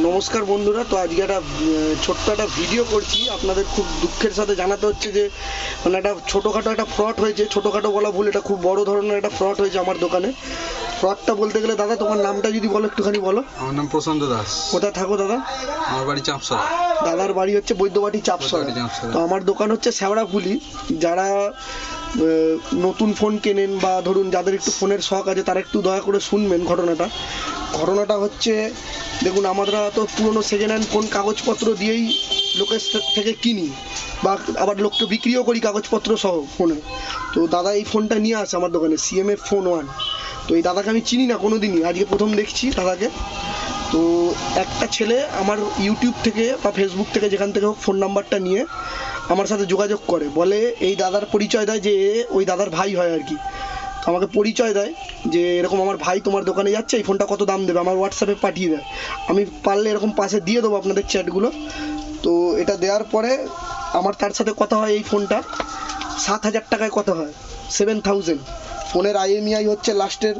নমস্কার বন্ধুরা, তো আজকে একটা ছোট্ট একটা ভিডিও করছি। আপনাদের খুব দুঃখের সাথে জানাতে হচ্ছে যে মানে একটা ছোটোখাটো একটা ফ্রড হয়েছে। ছোটোখাটো বলা ভুল, এটা খুব বড় ধরনের একটা ফ্রড হয়েছে আমার দোকানে। ফ্রডটা বলতে গেলে দাদা তোমার নামটা যদি বলো একটুখানি বলো। আমার নাম প্রশান্ত দাস। কোথায় থাকো দাদা? আমার বাড়ি চাঁপসরা দাদার বাড়ি হচ্ছে বৈদ্যবাটি চাপসরা। তো আমার দোকান হচ্ছে শ্যাওড়াফুলি। যারা নতুন ফোন কেনেন বা ধরুন যাদের একটু ফোনের শখ আছে তারা একটু দয়া করে শুনবেন ঘটনাটা। ঘটনাটা হচ্ছে দেখুন আমরা তো পুরনো সেকেন্ড হ্যান্ড ফোন কাগজপত্র দিয়েই লোকের থেকে কিনি বা আবার লোককে বিক্রিও করি কাগজপত্র সহ ফোনে। তো দাদা এই ফোনটা নিয়ে আসে আমার দোকানে সিএমএফ ফোন ওয়ান তো এই দাদাকে আমি চিনি না কোনো দিনই আজকে প্রথম দেখছি দাদাকে। তো একটা ছেলে আমার ইউটিউব থেকে বা ফেসবুক থেকে যেখান থেকে হোক ফোন নাম্বারটা নিয়ে আমার সাথে যোগাযোগ করে। বলে এই দাদার পরিচয় দেয় যে ওই দাদার ভাই হয় আর কি। আমাকে পরিচয় দেয় যে এরকম আমার ভাই তোমার দোকানে যাচ্ছে, এই ফোনটা কত দাম দেবে? আমার হোয়াটসঅ্যাপে পাঠিয়ে দেয়। আমি পারলে এরকম পাশে দিয়ে দেবো আপনাদের চ্যাটগুলো তো এটা দেওয়ার পরে আমার তার সাথে কথা হয় এই ফোনটা সাত হাজার টাকায় কথা হয়। সেভেন থাউজেন্ড ফোনের আইএমইআই হচ্ছে লাস্টের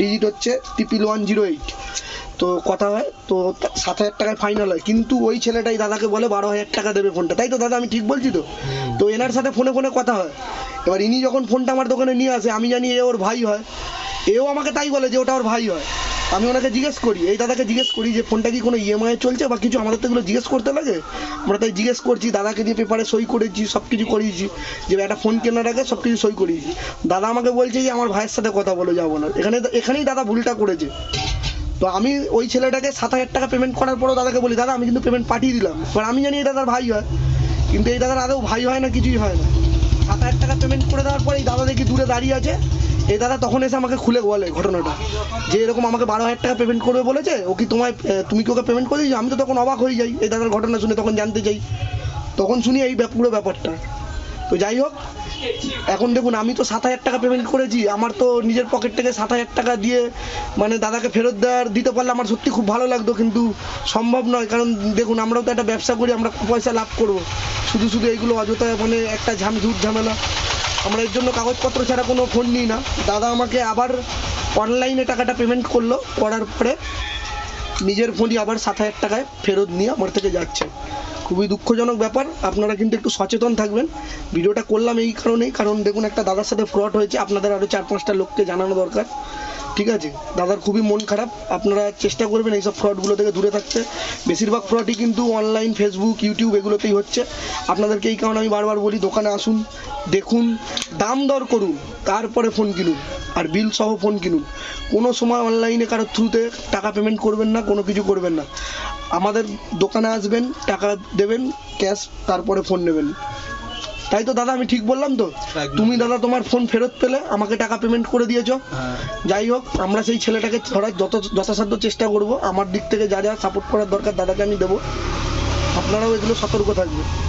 ডিজিট হচ্ছে ট্রিপল ওয়ান জিরো এইট তো কথা হয়, তো সাত হাজার টাকায় ফাইনাল হয়। কিন্তু ওই ছেলেটাই দাদাকে বলে বারো হাজার টাকা দেবে ফোনটা তাই তো দাদা, আমি ঠিক বলছি তো? তো এনার সাথে ফোনে ফোনে কথা হয়। এবার ইনি যখন ফোনটা আমার দোকানে নিয়ে আসে, আমি জানি এ ওর ভাই হয়। এও আমাকে তাই বলে যে ওটা ওর ভাই হয়। আমি ওনাকে জিজ্ঞেস করি, এই দাদাকে জিজ্ঞেস করি যে ফোনটা কি কোনো ইএমআই চলছে বা কিছু আমাদের তো এগুলো জিজ্ঞেস করতে লাগে? আমরা তাই জিজ্ঞেস করছি, দাদাকে দিয়ে পেপারে সই করেছি সব কিছু করিয়েছি। যে একটা ফোন কেনার আগে সব কিছু সই করিয়েছি। দাদা আমাকে বলছে যে আমার ভাইয়ের সাথে কথা বলে যাব না। এখানে এখানেই দাদা ভুলটা করেছে। তো আমি ওই ছেলেটাকে সাত হাজার টাকা পেমেন্ট করার পরও দাদাকে বলি, দাদা, আমি কিন্তু পেমেন্ট পাঠিয়ে দিলাম। এবার আমি জানি এই দাদার ভাই হয়। কিন্তু এই দাদার আদৌ ভাই হয় না, কিছুই হয় না। সাত হাজার টাকা পেমেন্ট করে দেওয়ার পরে এই দাদা দেখি দূরে দাঁড়িয়ে আছে। এই দাদা তখন এসে আমাকে খুলে বলে ঘটনাটা। যে এরকম আমাকে বারো হাজার টাকা পেমেন্ট করবে বলেছে, ও কি তোমায় তুমি কি ওকে পেমেন্ট করে দিয়েছ? আমি তো তখন অবাক হয়ে যাই, এই দাদার ঘটনা শুনে তখন জানতে চাই। তখন শুনি এই পুরো ব্যাপারটা। তো যাই হোক, এখন দেখুন, আমি তো সাত হাজার টাকা পেমেন্ট করেছি, আমার তো নিজের পকেট থেকে সাত হাজার টাকা দিয়ে মানে দাদাকে ফেরত দেওয়ার, দিতে পারলে আমার সত্যি খুব ভালো লাগতো, কিন্তু সম্ভব নয়, কারণ দেখুন, আমরাও তো একটা ব্যবসা করি, আমরা পয়সা লাভ করব। শুধু শুধু এইগুলো অযথা মানে একটা ঝাম, ঝুট ঝামেলা। আমরা এর জন্য কাগজপত্র ছাড়া কোনো ফোন নিই না। দাদা আমাকে আবার অনলাইনে টাকাটা পেমেন্ট করল, করার পরে নিজের ফোনই আবার সাত হাজার টাকায় ফেরত নিয়ে আমার থেকে যাচ্ছে। খুবই দুঃখজনক ব্যাপার, আপনারা কিন্তু একটু সচেতন থাকবেন। ভিডিওটা করলাম এই কারণেই, কারণ দেখুন একটা দাদার সাথে ফ্রড হয়েছে, আপনাদের আরও চার পাঁচটা লোককে জানানো দরকার। ঠিক আছে? দাদার খুবই মন খারাপ। আপনারা চেষ্টা করবেন এইসব ফ্রডগুলো থেকে দূরে থাকতে। বেশিরভাগ ফ্রডই কিন্তু অনলাইন ফেসবুক ইউটিউব এগুলোতেই হচ্ছে। আপনাদেরকে এই কারণে আমি বারবার বলি, দোকানে আসুন, দেখুন, দাম দর করুন, তারপরে ফোন কিনুন, আর বিল সহ ফোন কিনুন। কোনো সময় অনলাইনে কারোর থ্রুতে টাকা পেমেন্ট করবেন না, কোনো কিছু করবেন না। আমাদের দোকানে আসবেন, টাকা দেবেন ক্যাশ তারপরে ফোন নেবেন। তাই তো দাদা আমি ঠিক বললাম তো। তুমি দাদা তোমার ফোন ফেরত পেলে আমাকে টাকা পেমেন্ট করে দিয়েছ। হ্যাঁ। যাই হোক আমরা সেই ছেলেটাকে ধরার যত যথাসাধ্য চেষ্টা করব। আমার দিক থেকে যা যা সাপোর্ট করার দরকার দাদাকে আমি দেবো। আপনারাও এগুলো সতর্ক থাকবেন।